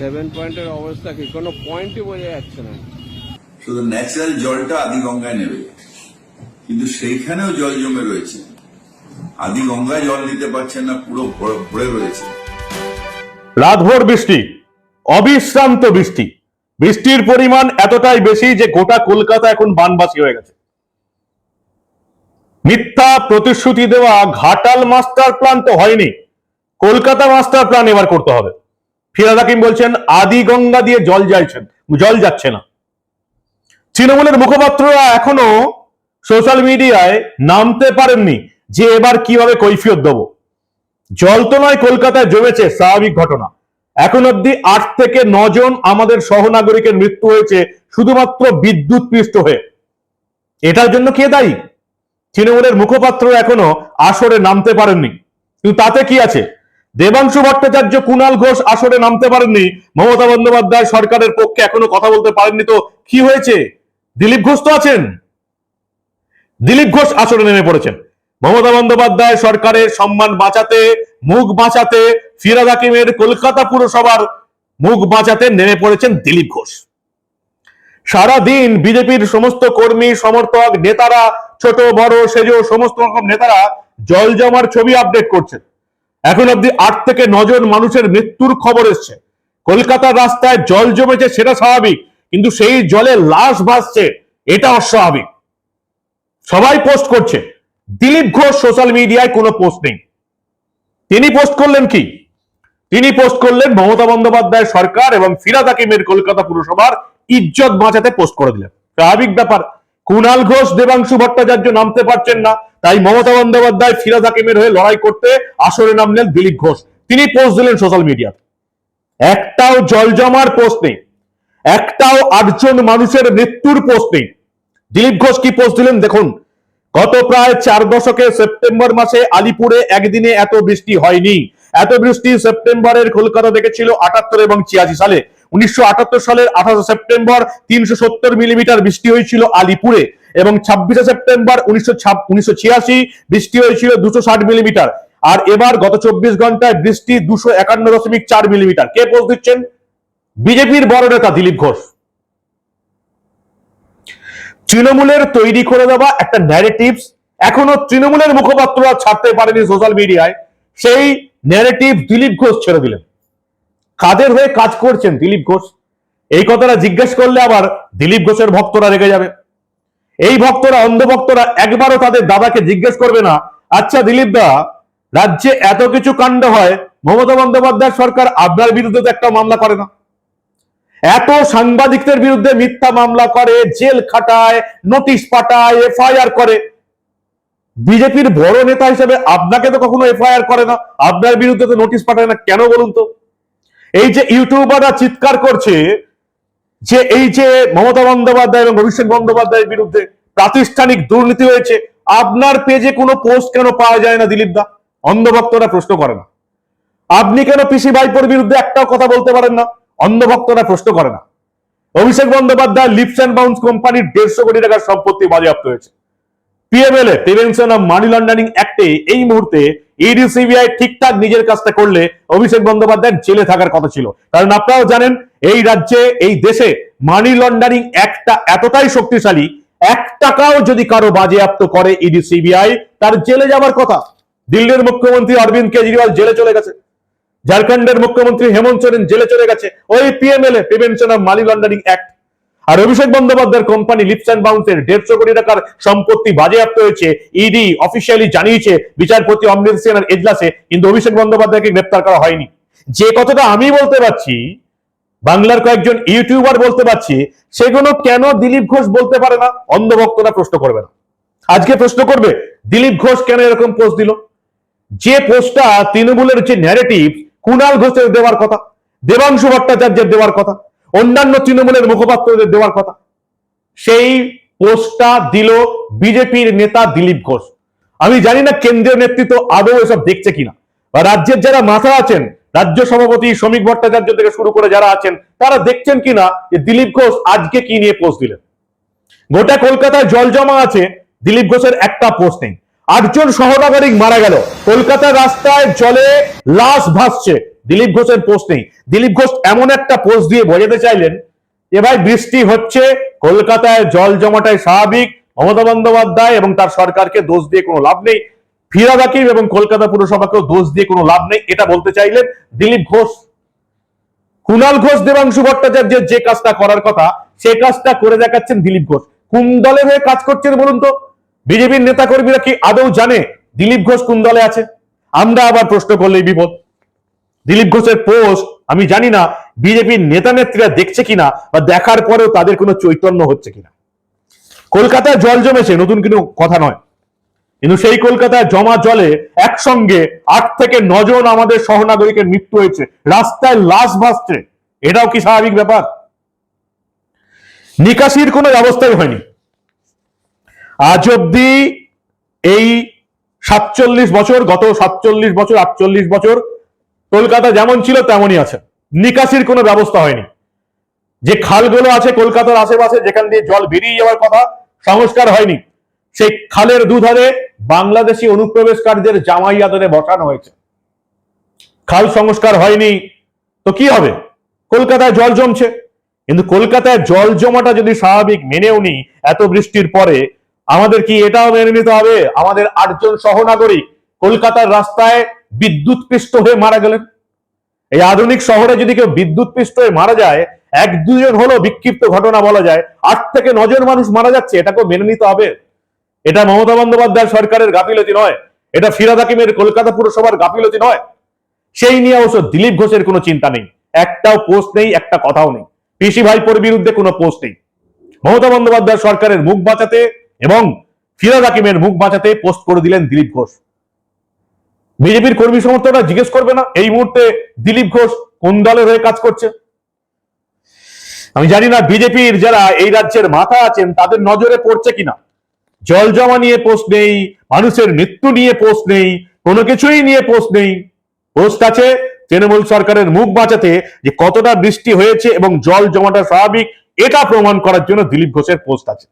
Seven পয়েন্টের অবস্থা কি? কোনো পয়েন্টই বোঝা যাচ্ছে না। শুধু ন্যাচারাল জলটা আদি গঙ্গায় নেবে। কিন্তু সেইখানেও জল জমে রয়েছে। আদি গঙ্গায় জল নিতে পারছেন না পুরো ভরে- ভরে রয়েছে। রাতভর বৃষ্টি অবিশ্রান্ত বৃষ্টি। বৃষ্টির পরিমাণ এতটাই বেশি যে গোটা কলকাতা এখন বানবাসী হয়ে গেছে। মিথ্যা প্রতিশ্রুতি দেওয়া ঘাটাল মাস্টার প্ল্যান তো হয়নি। কলকাতা মাস্টার প্ল্যান এবার করতে হবে। ফিরাদ হাকিম বলছেন, আদি গঙ্গা দিয়ে জল যাইছেন, জল যাচ্ছে না। তৃণমূলের মুখপাত্ররা এখনও সোশ্যাল মিডিয়ায় নামতে পারেননি যে এবার কীভাবে কৈফিয়ত দেবো। জল তো নয়, কলকাতায় জমেছে, স্বাভাবিক ঘটনা। এখন অব্দি আট থেকে নজন আমাদের সহনাগরিকের মৃত্যু হয়েছে, শুধুমাত্র বিদ্যুৎ পৃষ্ঠ হয়ে। এটার জন্য কে দায়ী? তৃণমূলের মুখপাত্র এখনও আসরে নামতে পারেননি। কিন্তু তাতে কি আছে? দেবাংশু ভট্টাচার্য কুণাল ঘোষ আসরে নামতে পারেননি। মমতা বন্দ্যোপাধ্যায় সরকারের পক্ষে এখনও কথা বলতে পারেননি তো কি হয়েছে? দিলীপ ঘোষ তো আছেন। দিলীপ ঘোষ আসরে নেমে পড়েছেন। মমতা বন্দ্যোপাধ্যায় সরকারের সম্মান বাঁচাতে, মুখ বাঁচাতে ফিরাদ হাকিমের কলকাতা পুরসভার মুখ বাঁচাতে নেমে পড়েছেন দিলীপ ঘোষ। সারাদিন বিজেপির সমস্ত কর্মী, সমর্থক, নেতারা, ছোট, বড়, সেজ, সমস্ত রকম নেতারা জল জমার ছবি আপডেট করছেন। এখন অব্দি আট থেকে নজন মানুষের মৃত্যুর খবর এসছে। কলকাতার রাস্তায় জল জমেছে সেটা স্বাভাবিক, কিন্তু সেই জলে লাশ ভাসছে, এটা অস্বাভাবিক। সবাই পোস্ট করছে, দিলীপ ঘোষ সোশ্যাল মিডিয়ায় কোনো পোস্ট নেই। তিনি পোস্ট করলেন কি? তিনি পোস্ট করলেন মমতা বন্দ্যোপাধ্যায় সরকার এবং ফিরাদ হাকিমের কলকাতা পুরসভার ইজ্জত বাঁচাতে পোস্ট করে দিলেন। স্বাভাবিক ব্যাপার, কুণাল ঘোষ, দেবাংশু ভট্টাচার্য নামতে পারছেন না তাই মমতা বন্দ্যোপাধ্যায় ফিরাদ হাকিমের হয়ে লড়াই করতে আসরে নামলেন দিলীপ ঘোষ। তিনি পোস্ট দিলেন সোশ্যাল মিডিয়া একটাও জল জমার পোস্ট নেই। একটাও আটজন মানুষের মৃত্যুর পোস্ট নেই। দিলীপ ঘোষ কি পোস্ট দিলেন দেখুন। গত প্রায় চার দশকে সেপ্টেম্বর মাসে আলিপুরে একদিনে এত বৃষ্টি হয়নি। এত বৃষ্টি সেপ্টেম্বরের কলকাতা দেখেছিল আটাত্তর এবং ছিয়াশি সালে। উনিশশো আটাত্তর সালের আঠাশে সেপ্টেম্বর তিনশো সত্তর মিলিমিটার বৃষ্টি হয়েছিল আলিপুরে। এবং ছাব্বিশে সেপ্টেম্বর উনিশশো উনিশশো ছিয়াশি, বৃষ্টি হয়েছিল দুশো ষাট মিলিমিটার আর এবার গত চব্বিশ ঘন্টায় বৃষ্টি দুশো একান্ন দশমিক চার মিলিমিটার কে পোস্ট দিচ্ছেন? বিজেপির বড় নেতা দিলীপ ঘোষ। তৃণমূলের তৈরি করে দেওয়া একটা ন্যারেটিভস এখনও তৃণমূলের মুখপাত্ররা ছাড়তে পারেনি সোশ্যাল মিডিয়ায় সেই ন্যারেটিভ দিলীপ ঘোষ ছেড়ে দিলেন। কাদের হয়ে কাজ করছেন দিলীপ ঘোষ? এই কথাটা জিজ্ঞেস করলে আবার দিলীপ ঘোষের ভক্তরা রেগে যাবে। এই ভক্তরা অন্ধ ভক্তরা একবারও তাদের দাদাকে জিজ্ঞেস করবে না। আচ্ছা দিলীপ দা রাজ্যে এত কিছু কাণ্ড হয়, মমতা বন্দ্যোপাধ্যায় সরকার আপনার বিরুদ্ধে একটা মামলা করে না। এত সাংবাদিকদের বিরুদ্ধে মিথ্যা মামলা করে, জেল খাটায়, নোটিশ পাঠায়, এফআইআর করে। বিজেপির বড় নেতা হিসেবে আপনাকে তো কখনো এফআইআর করে না। আপনার বিরুদ্ধে তো নোটিশ পাঠায় না। কেন বলুন তো? এই যে ইউটিউবাররা চিৎকার করছে যে এই যে মমতা বন্দ্যোপাধ্যায় এবং অভিষেক বন্দ্যোপাধ্যায়ের বিরুদ্ধে প্রাতিষ্ঠানিক দুর্নীতি হয়েছে, আপনার পেজে কোনো পোস্ট কেন পাওয়া যায় না দিলীপ দা? অন্ধভক্তরা প্রশ্ন করে না। আপনি কেন পিসি ভাইপোর বিরুদ্ধে একটাও কথা বলতে পারেন না? অন্ধভক্তরা প্রশ্ন করে না। Abhishek Bandyopadhyay leaps and bounce কোম্পানির দেড়শো কোটি টাকার সম্পত্তি বাজেয়াপ্ত হয়েছে। PMLA prevention of money laundering অ্যাক্টে এই মুহূর্তে ইডি, সিবিআই ঠিকঠাক নিজের কাজটা করলে অভিষেক বন্দ্যোপাধ্যায় জেলে থাকার কথা ছিল। কারণ আপনারাও জানেন, এই রাজ্যে, এই দেশে মানি লন্ডারিং অ্যাক্টটা এতটাই শক্তিশালী, এক টাকাও যদি কারও বাজেয়াপ্ত করে ইডি, সিবিআই, তার জেলে যাবার কথা। দিল্লির মুখ্যমন্ত্রী অরবিন্দ কেজরিওয়াল জেলে চলে গেছে। ঝাড়খণ্ডের মুখ্যমন্ত্রী হেমন্ত সোরেন জেলে চলে গেছে। ওই PMLA prevention of money laundering act আর অভিষেক বন্দ্যোপাধ্যায়ের কোম্পানি লিপস অ্যান্ড বাউন্সের দেড়শো কোটি টাকার সম্পত্তি বাজেয়াপ্ত হয়েছে। ইডি অফিসিয়ালি জানিয়েছে, বিচারপতি অমৃত সেনের এজলাসে, কিন্তু অভিষেক বন্দ্যোপাধ্যায়কে গ্রেপ্তার করা হয়নি। যে কথাটা আমি বলতে পারছি, বাংলার কয়েকজন ইউটিউবার বলতে পারছি, সেগুলো কেন দিলীপ ঘোষ বলতে পারে না? অন্ধভক্তরা প্রশ্ন করবে না। আজকে প্রশ্ন করবে, দিলীপ ঘোষ কেন এরকম পোস্ট দিল? যে পোস্টটা তৃণমূলের যে ন্যারেটিভ কুণাল ঘোষের দেওয়ার কথা, দেবাংশু ভট্টাচার্যের দেওয়ার কথা অন্যান্য তৃণমূলের মুখপাত্রদের দেওয়ার কথা। সেই পোস্টটা দিল বিজেপির নেতা দিলীপ ঘোষ। আমি জানি না কেন্দ্রীয় নেতৃত্ব আদৌ এসব দেখছে কিনা। বা রাজ্যের যারা মাথা আছেন, রাজ্য সভাপতি শ্রমিক ভট্টাচার্য থেকে শুরু করে যারা আছেন, তারা দেখছেন কিনা যে দিলীপ ঘোষ আজকে কি নিয়ে পোস্ট দিলেন? গোটা কলকাতায় জল জমা আছে, দিলীপ ঘোষের একটা পোস্ট নেই। আটজন সহনাগরিক মারা গেল। কলকাতার রাস্তায় জলে লাশ ভাসছে। দিলীপ ঘোষের পোস্ট নেই। দিলীপ ঘোষ এমন একটা পোস্ট দিয়ে বোঝাতে চাইলেন, যে ভাই বৃষ্টি হচ্ছে, কলকাতায় জল জমাটাই স্বাভাবিক, মমতা বন্দ্যোপাধ্যায় এবং তার সরকারকে দোষ দিয়ে কোনো লাভ নেই ফিরাদ হাকিম এবং কলকাতা পুরসভাকেও দোষ দিয়ে কোনো লাভ নেই, এটা বলতে চাইলেন দিলীপ ঘোষ। কুণাল ঘোষ, দেবাংশু ভট্টাচার্যের যে কাজটা করার কথা, সে কাজটা করে দেখাচ্ছেন দিলীপ ঘোষ। কোন দলের হয়ে কাজ করছেন বলুন তো? বিজেপির নেতা কর্মীরা কি আদৌ জানে দিলীপ ঘোষ কোন দলে আছে? আমরা আবার প্রশ্ন করলেই বিপদ। দিলীপ ঘোষের পোস্ট, আমি জানি না বিজেপির নেতা নেত্রীরা দেখছে কিনা বা দেখার পরেও তাদের কোনো চৈতন্য হচ্ছে কিনা। কলকাতায় জল জমেছে, নতুন কোনো কথা নয়। কিন্তু সেই কলকাতায় জমা জলে একসঙ্গে আট থেকে নজন আমাদের সহনাগরিকের মৃত্যু হয়েছে। রাস্তায় লাশ ভাসছে। এটাও কি স্বাভাবিক ব্যাপার? নিকাশির কোনো ব্যবস্থাই হয়নি। আজ অব্দি এই সাতচল্লিশ বছর, গত সাতচল্লিশ বছর, আটচল্লিশ বছর কলকাতা যেমন ছিল, তেমনই আছে। নিকাশির কোনো ব্যবস্থা হয়নি। যে খালগুলো আছে কলকাতার আশেপাশে, যেখান দিয়ে জল বেরিয়ে যাওয়ার কথা সংস্কার হয়নি, সেই খালের দুধারে বাংলাদেশি অনুপ্রবেশকারীদের জামাই আদরে বসানো হয়েছে। খাল সংস্কার হয়নি, তো কি হবে? কলকাতায় জল জমছে। কিন্তু কলকাতায় জল জমাটা যদি স্বাভাবিক মেনেও নি, এত বৃষ্টির পরে, আমাদের কি এটাও মেনে নিতে হবে? আমাদের আটজন সহনাগরিক কলকাতার রাস্তায় বিদ্যুৎ পৃষ্ঠ হয়ে মারা গেলেন। এই আধুনিক শহরে যদি কেউ বিদ্যুৎ পৃষ্ঠ হয়ে মারা যায়, এক দুজন হলো বিক্ষিপ্ত ঘটনা বলা যায়। আট থেকে নজন মানুষ মারা যাচ্ছে এটাকেও মেনে নিতে হবে। এটা মমতা বন্দ্যোপাধ্যায় সরকারের গাফিলতি নয়। এটা ফিরাদ হাকিমের কলকাতা পুরসভার গাফিলতি নয়। সেই নিয়ে অবশ্য দিলীপ ঘোষের কোনো চিন্তা নেই। একটাও পোস্ট নেই, একটা কথাও নেই। পিসি ভাইপোর বিরুদ্ধে কোনো পোস্ট নেই। মমতা বন্দ্যোপাধ্যায় সরকারের মুখ বাঁচাতে এবং ফিরাদ হাকিমের মুখ বাঁচাতে পোস্ট করে দিলেন দিলীপ ঘোষ। বিজেপির কর্মী সমর্থকরা জিজ্ঞেস করবে না, এই মুহূর্তে দিলীপ ঘোষ কোন দলের হয়ে কাজ করছে? আমি জানি না বিজেপির যারা এই রাজ্যের মাথা আছেন, তাদের নজরে পড়ছে কিনা। জল জমা নিয়ে পোস্ট নেই, মানুষের মৃত্যু নিয়ে পোস্ট নেই, কোনো কিছুই নিয়ে পোস্ট নেই। পোস্ট আছে তৃণমূল সরকারের মুখ বাঁচাতে যে কতটা বৃষ্টি হয়েছে এবং জল জমাটা স্বাভাবিক, এটা প্রমাণ করার জন্য দিলীপ ঘোষের পোস্ট আছে।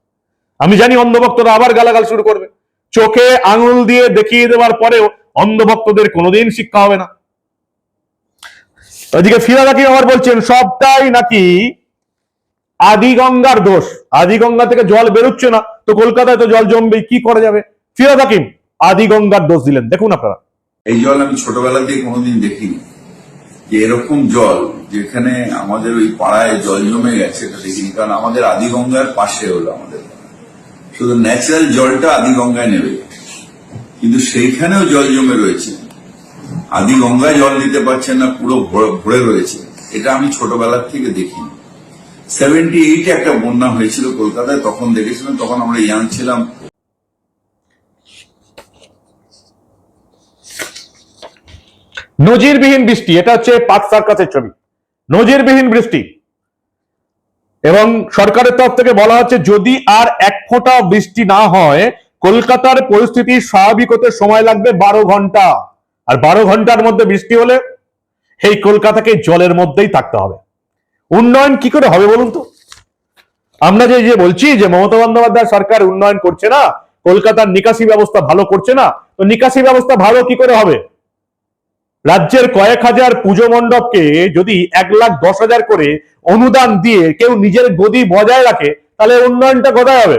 আমি জানি অন্ধভক্তরা আবার গালাগাল শুরু করবে। চোখে আঙুল দিয়ে দেখিয়ে দেওয়ার পরেও অন্ধভক্তদের কোনোদিন শিক্ষা হবে না। ওইদিকে ফিরাদ হাকিম আবার বলছেন, সবটাই নাকি আদি গঙ্গার দোষ। আদি গঙ্গা থেকে জল বেরোচ্ছে না, তো কলকাতায় তো জল জমবে কি করা যাবে? ফিরাদ হাকিম আদি গঙ্গার দোষ দিলেন। দেখুন আপনারা। এই জল আমি ছোটবেলা দিয়ে কোনোদিন দেখিনি। যে এরকম জল যেখানে আমাদের ওই পাড়ায় জল জমে গেছে, এটা দেখিনি। কারণ আমাদের আদিগঙ্গার পাশে হলো আমাদের। শুধু ন্যাচারাল জলটা আদিগঙ্গায় নেবে। কিন্তু সেইখানেও জল জমে রয়েছে। আদিগঙ্গায় জল নিতে পারছেন না, পুরো ভরে রয়েছে। এটা আমি ছোটবেলার থেকে দেখিনি। সেভেন্টি এইটে একটা বন্যা হয়েছিল কলকাতায়, তখন দেখেছিলাম, তখন আমরা ইয়াং ছিলাম। নজিরবিহীন বৃষ্টি, এটা হচ্ছে পাঁচ সার্কাসের ছবি। নজিরবিহীন বৃষ্টি। এবং সরকারের তরফ থেকে বলা হচ্ছে, যদি আর এক ফোঁটা বৃষ্টি না হয়, কলকাতার পরিস্থিতি স্বাভাবিক হতে সময় লাগবে বারো ঘণ্টা। আর বারো ঘণ্টার মধ্যে বৃষ্টি হলে এই কলকাতাকে জলের মধ্যেই থাকতে হবে। উন্নয়ন কি করে হবে বলুন তো? আমরা যে যে বলছি যে মমতা বন্দ্যোপাধ্যায় সরকার উন্নয়ন করছে না, কলকাতার নিকাশি ব্যবস্থা ভালো করছে না, তো নিকাশি ব্যবস্থা ভালো কি করে হবে? রাজ্যের কয়েক হাজার পুজো মণ্ডপকে যদি এক লাখ দশ হাজার করে অনুদান দিয়ে কেউ নিজের গদি বজায় রাখে, তাহলে উন্নয়নটা কোথায় হবে?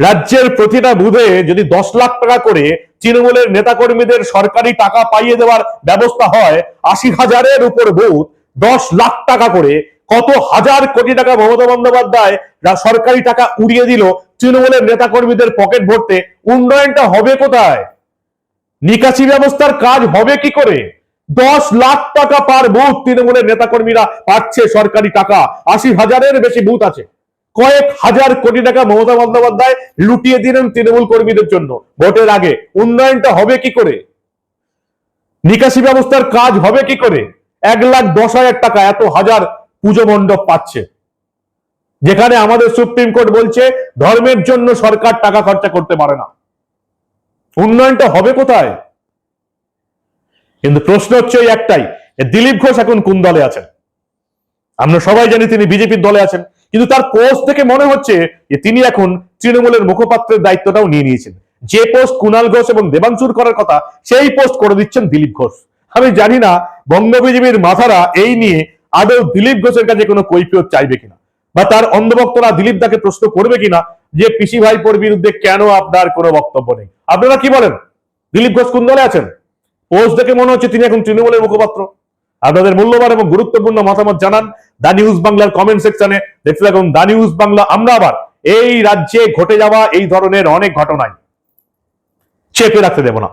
রাজ্যের প্রতিটা বুধে যদি দশ লাখ টাকা করে তৃণমূলের নেতাকর্মীদের সরকারি টাকা পাইয়ে দেওয়ার ব্যবস্থা হয়, আশি হাজারের উপর বুথ দশ লাখ টাকা করে কত হাজার কোটি টাকা মমতা বন্দ্যোপাধ্যায় রা- সরকারি টাকা উড়িয়ে দিল তৃণমূলের নেতাকর্মীদের পকেট ভরতে, উন্নয়নটা হবে কোথায়? নিকাশি ব্যবস্থার কাজ হবে কি করে? দশ লাখ টাকা পার বুথ তৃণমূলের নেতাকর্মীরা পাচ্ছে সরকারি টাকা। আশি হাজারের বেশি বুথ আছে। কয়েক হাজার কোটি টাকা মমতা বন্দ্যোপাধ্যায় লুটিয়ে দিলেন তৃণমূল কর্মীদের জন্য ভোটের আগে। উন্নয়নটা হবে কি করে? নিকাশি ব্যবস্থার কাজ হবে কি করে? এক লাখ দশ হাজার টাকা এত হাজার পুজো মণ্ডপ পাচ্ছে। যেখানে আমাদের সুপ্রিম কোর্ট বলছে, ধর্মের জন্য সরকার টাকা খরচা করতে পারে না। উন্নয়নটা হবে কোথায়? কিন্তু প্রশ্ন হচ্ছে ওই একটাই দিলীপ ঘোষ এখন কোন দলে আছেন? আমরা সবাই জানি তিনি বিজেপির দলে আছেন, কিন্তু তার পোস্ট থেকে মনে হচ্ছে যে তিনি এখন তৃণমূলের মুখপাত্রের দায়িত্বটাও নিয়ে নিয়েছেন। যে পোস্ট কুণাল ঘোষ এবং দেবাংশুর করার কথা, সেই পোস্ট করে দিচ্ছেন দিলীপ ঘোষ। আমি জানি না, বঙ্গ বিজেপির মাথারা এই নিয়ে আদৌ দিলীপ ঘোষের কাছে কোনো কৈফিয়ত চাইবে কিনা, বা তার অন্ধভক্তরা দিলীপ দাকে প্রশ্ন করবে কিনা যে পিসি ভাইপোর বিরুদ্ধে কেন আপনার কোনো বক্তব্য নেই? আপনারা কি বলেন? দিলীপ ঘোষ কোন দলে আছেন? পোস্ট দেখে মনে হচ্ছে তিনি এখন তৃণমূলের মুখপাত্র। আপনাদের মূল্যবান এবং গুরুত্বপূর্ণ মতামত জানান দা নিউজ বাংলার কমেন্ট সেকশনে। দেখতে থাকুন দা নিউজ বাংলা। আমরা আবার এই রাজ্যে ঘটে যাওয়া এই ধরনের অনেক ঘটনায় চেপে রাখতে দেব না।